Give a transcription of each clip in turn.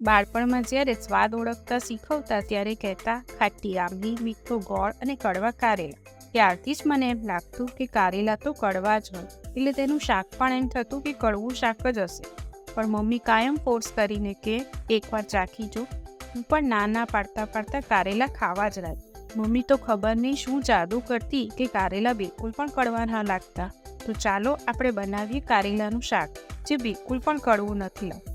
બાળપણમાં જ્યારે સ્વાદ ઓળખતા શીખવતા ત્યારે કહેતા, ખાટી આંબલી, મીઠો ગોળ અને કડવા કારેલા. ત્યારથી જ મને એમ લાગતું કે કારેલા તો કડવા જ હોય, એટલે તેનું શાક પણ એમ થતું કે કડવું શાક જ હશે. પણ મમ્મી કાયમ ફોર્સ કરીને કે, એકવાર ચાખી જો, હું પણ ના ના પાડતા પાડતા કારેલા ખાવા જ લાગી. મમ્મી તો ખબર નહીં શું જાદુ કરતી કે કારેલા બિલકુલ પણ કડવા ના લાગતા. તો ચાલો આપણે બનાવીએ કારેલાનું શાક, જે બિલકુલ પણ કડવું નથી લાગતું.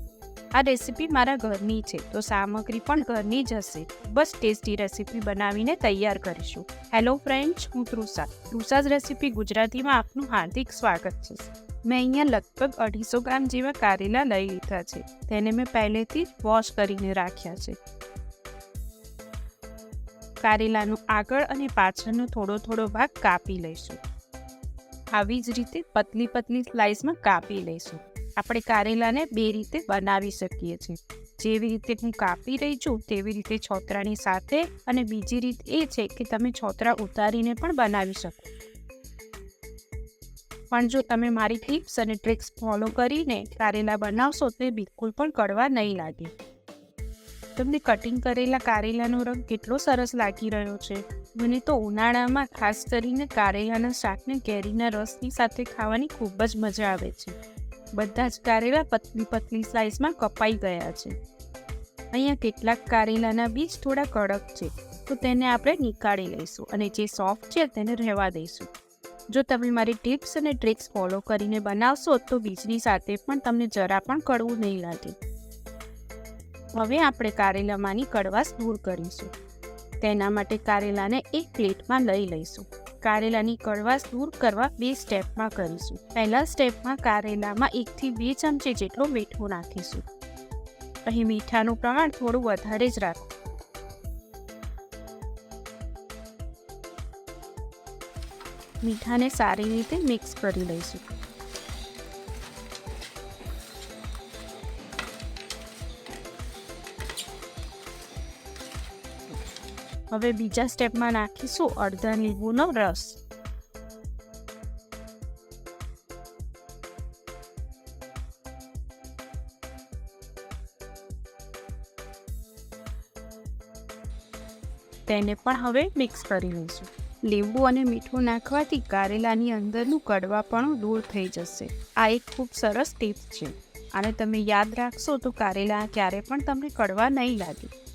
આ રેસીપી મારા ઘરની છે, તો સામગ્રી પણ ઘરની જ હશે. બસ ટેસ્ટી રેસીપી બનાવીને તૈયાર કરીશું. હેલો ફ્રેન્ડ્સ હું તૃષા. તૃષાજ રેસીપી ગુજરાતીમાં આપનું હાર્દિક સ્વાગત છે. મેં અહીંયા લગભગ અઢીસો ગ્રામ જેવા કારેલા લઈ લીધા છે. તેને મેં પહેલેથી જ વોશ કરીને રાખ્યા છે. કારેલાનું આગળ અને પાછળનો થોડો થોડો ભાગ કાપી લઈશું. આવી જ રીતે પતલી પતલી સ્લાઇસમાં કાપી લઈશું. આપણે કારેલાને બે રીતે બનાવી શકીએ છીએ. જેવી રીતે હું કાપી રહી છું, તેવી રીતે છોતરાની સાથે અને બીજી રીત એ છે કે તમે છોતરા ઉતારીને પણ બનાવી શકો. પણ જો તમે મારી ટિપ્સ અને ટ્રિક્સ ફોલો કરીને કારેલા બનાવશો, તો બિલકુલ પણ કડવા નહીં લાગે. તમને કટિંગ કરેલા કારેલાનો રંગ કેટલો સરસ લાગી રહ્યો છે. મને તો ઉનાળામાં ખાસ કરીને કારેલાના શાકને કેરીના રસની સાથે ખાવાની ખૂબ જ મજા આવે છે. બધા જ કારેલા પતલી પતલી સ્લાઇસમાં કપાઈ ગયા છે. અહીંયા કેટલાક કારેલાના બીજ થોડા કડક છે, તો તેને આપણે નીકાળી લઈશું અને જે સોફ્ટ છે તેને રહેવા દઈશું. જો તમે મારી ટિપ્સ અને ટ્રિક્સ ફોલો કરીને બનાવશો તો બીજની સાથે પણ તમને જરા પણ કડવું નહીં લાગે. હવે આપણે કારેલામાંની કડવાશ દૂર કરીશું. તેના માટે કારેલાને એક પ્લેટમાં લઈ લઈશું. કારેલાની કડવાશ દૂર કરવા બે સ્ટેપમાં કરીશું. પહેલા સ્ટેપમાં કારેલામાં એકથી બે ચમચી જેટલો મીઠું નાખીશું. અહીં મીઠાનું પ્રમાણ થોડું વધારે જ રાખો. મીઠાને સારી રીતે મિક્સ કરી લઈશું. હવે બીજા સ્ટેપમાં નાખીશું અડધા લીંબુનો રસ. તેને પણ હવે મિક્સ કરી લઈશું. લીંબુ અને મીઠું નાખવાથી કારેલાની અંદરનું કડવાપણું દૂર થઈ જશે. આ એક ખૂબ સરસ ટીપ છે. અને તમે યાદ રાખશો તો કારેલા ક્યારે પણ તમને કડવા નહીં લાગે.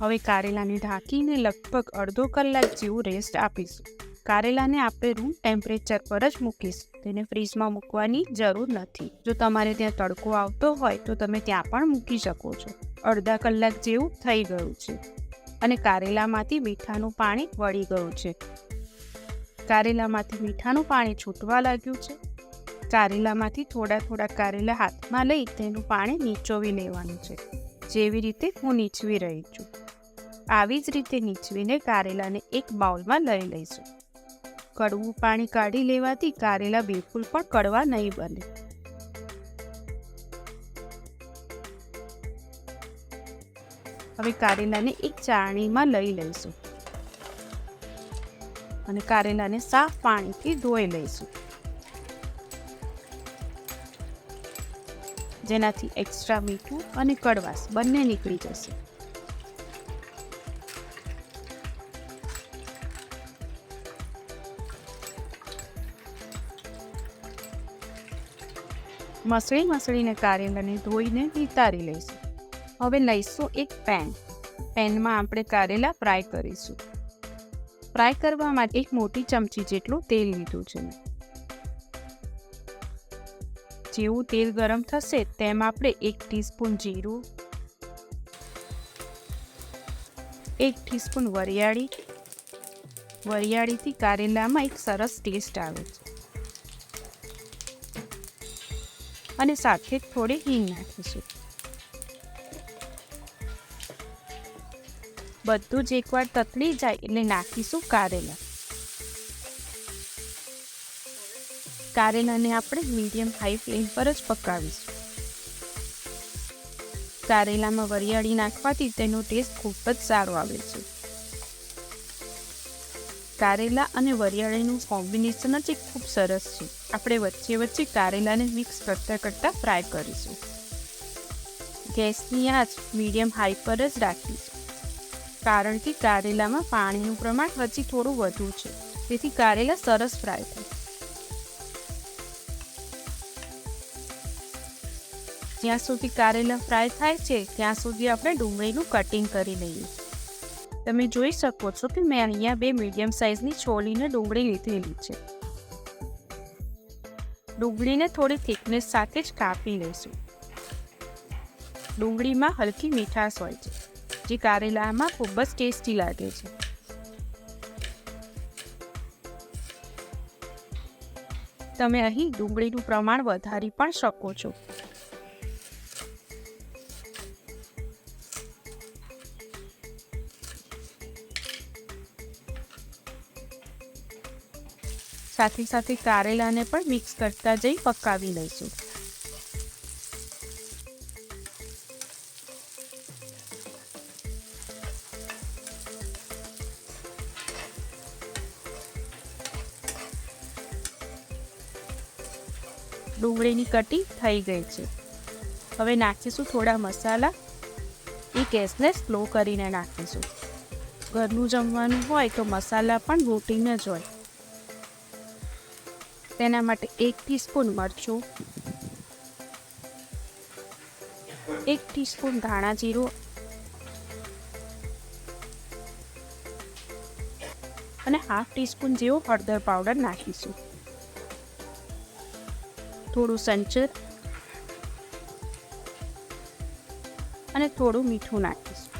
હવે કારેલાને ઢાંકીને લગભગ અડધો કલાક જેવું રેસ્ટ આપીશું. કારેલાને આપણે રૂમ ટેમ્પરેચર પર જ મૂકીશું. તેને ફ્રીજમાં મૂકવાની જરૂર નથી. જો તમારે ત્યાં તડકો આવતો હોય, તો તમે ત્યાં પણ મૂકી શકો છો. અડધા કલાક જેવું થઈ ગયું છે. અને કારેલામાંથી મીઠાનું પાણી વળી ગયું છે. કારેલામાંથી મીઠાનું પાણી છૂટવા લાગ્યું છે. કારેલામાંથી થોડા થોડા કારેલા હાથમાં લઈ તેનું પાણી નીચોવી લેવાનું છે. જેવી રીતે હું નીચવી રહી છું. આવી જ રીતે નીચવીને કારેલાને એક બાઉલમાં લઈ લઈશું. કડવું પાણી કાઢી લેવાથી કારેલા બિલકુલ પણ કડવા નહીં બને. હવે કારેલાને એક ચાણીમાં લઈ લઈશું. અને કારેલાને સાફ પાણીથી ધોઈ લઈશું. જેનાથી એક્સ્ટ્રા મીઠું અને કડવાશ બંને નીકળી જશે. મસળી મસળીને કારેલાને ધોઈને નિતારી લઈશું. હવે લઈશું એક પેન. પેનમાં આપણે કારેલા ફ્રાય કરીશું. ફ્રાય કરવા માટે એક મોટી ચમચી જેટલું તેલ લીધું છે. જેવું તેલ ગરમ થશે તેમ આપણે એક ટીસ્પૂન જીરું, એક ટીસ્પૂન વરિયાળી. વરિયાળીથી કારેલામાં એક સરસ ટેસ્ટ આવે છે. અને સાથે થોડી હિંગ નાખીશું. બધું જ એકવાર તતળી જાય એટલે નાખીશું કારેલા. કારેલાને આપણે મીડિયમ હાઈ ફ્લેમ પર જ પકાવીશું. કારેલામાં વરિયાળી નાખવાથી તેનો ટેસ્ટ ખૂબ જ સારો આવે છે. કારેલા અને વરિયાળીનું કોમ્બિનેશન જ ખૂબ સરસ છે. આપણે વચ્ચે વચ્ચે કારેલાને મિક્સ કરતાં કરતાં ફ્રાય કરીશું. ગેસની આંચ મીડિયમ હાઈ પર જ રાખીશું. કારણ કે કારેલામાં પાણીનું પ્રમાણ હજી થોડું વધુ છે. તેથી કારેલા સરસ ફ્રાય થાય. જ્યાં સુધી કારેલા ફ્રાય થાય છે, ત્યાં સુધી આપણે ડુંગળીનું કટિંગ કરી લઈએ. તમે જોઈ શકો છો કે મેં અહીંયા બે મીડિયમ સાઇઝની છોલીને ડુંગળી લીધેલી છે. ડુંગળીને થોડી થિકનેસ સાથે જ કાપી લઈશું ડુંગળીમાં હલકી મીઠાશ હોય છે, જે કારેલામાં ખૂબ જ ટેસ્ટી લાગે છે. તમે અહીં ડુંગળીનું પ્રમાણ વધારી પણ શકો છો. સાથે સાથે કારેલાને પણ મિક્સ કરતા જઈ પકાવી લઈશું. ડુંગળીની કટી થઈ ગઈ છે. હવે નાખીશું થોડા મસાલા. એ ગેસને સ્લો કરીને નાખીશું. ઘરનું જમવાનું હોય તો મસાલા પણ રોટીને જ હોય. તેના માટે એક ટીસ્પૂન મરચું, એક ટીસ્પૂન ધાણા જીરું અને હાફ ટીસ્પૂન જેવો હળદર પાવડર નાખીશું. થોડું સંચર અને થોડું મીઠું નાખીશું.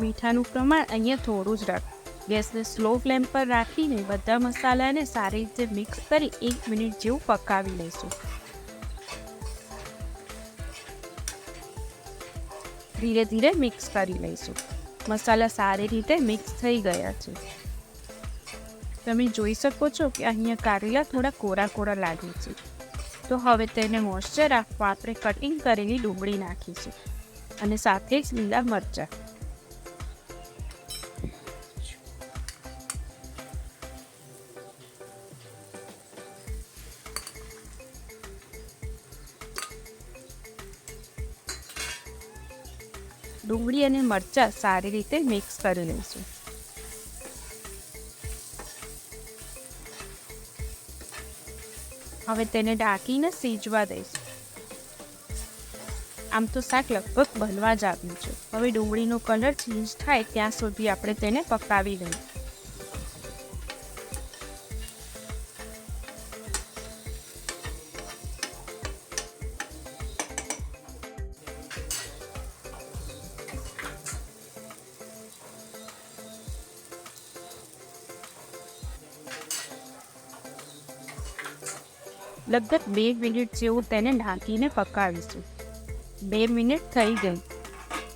મીઠાનું પ્રમાણ અહીંયા થોડું જ રાખ ગેસને સ્લો ફ્લેમ પર રાખીને બધા મસાલાને સારી રીતે મિક્સ કરી એક મિનિટ જેવું પકાવી લઈશું. ધીરે ધીરે મિક્સ કરી લઈશું. મસાલા સારી રીતે મિક્સ થઈ ગયા છે. તમે જોઈ શકો છો કે અહીંયા કારેલા થોડા કોરા કોરા લાગે છે. તો હવે તેને મોઇશ્ચર આપવા આપણે કટિંગ કરેલી ડુંગળી નાખીશું. અને સાથે જ લીલા મરચાં. ડુંગળી અને મરચાં સારી રીતે મિક્સ કરી લઈશું. હવે તેને ઢાંકીને સીજવા દઈશું. આમ તો શાક લગભગ બનવા જ આવ્યું છે. હવે ડુંગળીનો કલર ચેન્જ થાય ત્યાં સુધી આપણે તેને પકાવી લઈએ લગભગ બે મિનિટ જેવું તેને ઢાંકીને પકાવીશું. બે મિનિટ થઈ ગઈ.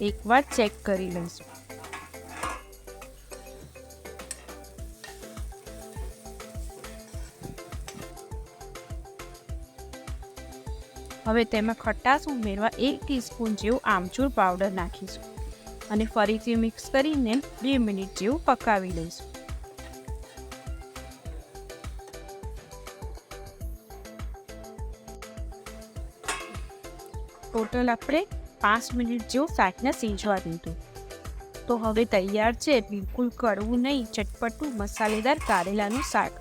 એકવાર ચેક કરી લઈશું. હવે તેમાં ખટાશ ઉમેરવા એક ટીસ્પૂન જેવું આમચૂર પાવડર નાખીશું અને ફરીથી મિક્સ કરીને બે મિનિટ જેવું પકાવી લઈશું. ટોટલ આપણે પાંચ મિનિટ જેવું શાકને સીંચવા દીધું તો હવે તૈયાર છે, બિલકુલ કડવું નહીં, ચટપટું, મસાલેદાર કારેલાનું શાક.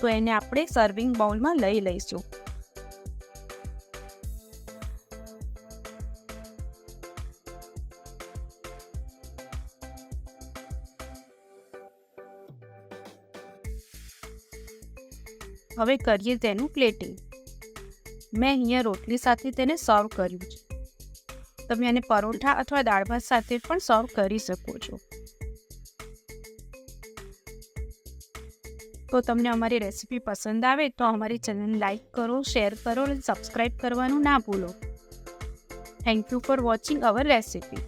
તો એને આપણે સર્વિંગ બાઉલમાં લઈ લઈશું. હવે કરીએ તેનું પ્લેટિંગ મેં અહીંયા રોટલી સાથે તેને સર્વ કર્યું છે. તમે આને પરોઠા અથવા દાળ ભાત સાથે પણ સર્વ કરી શકો છો. તો તમને અમારી રેસીપી પસંદ આવે તો અમારી ચેનલ લાઈક કરો શેર કરો અને સબસ્ક્રાઈબ કરવાનું ના ભૂલો. Thank you for watching our recipe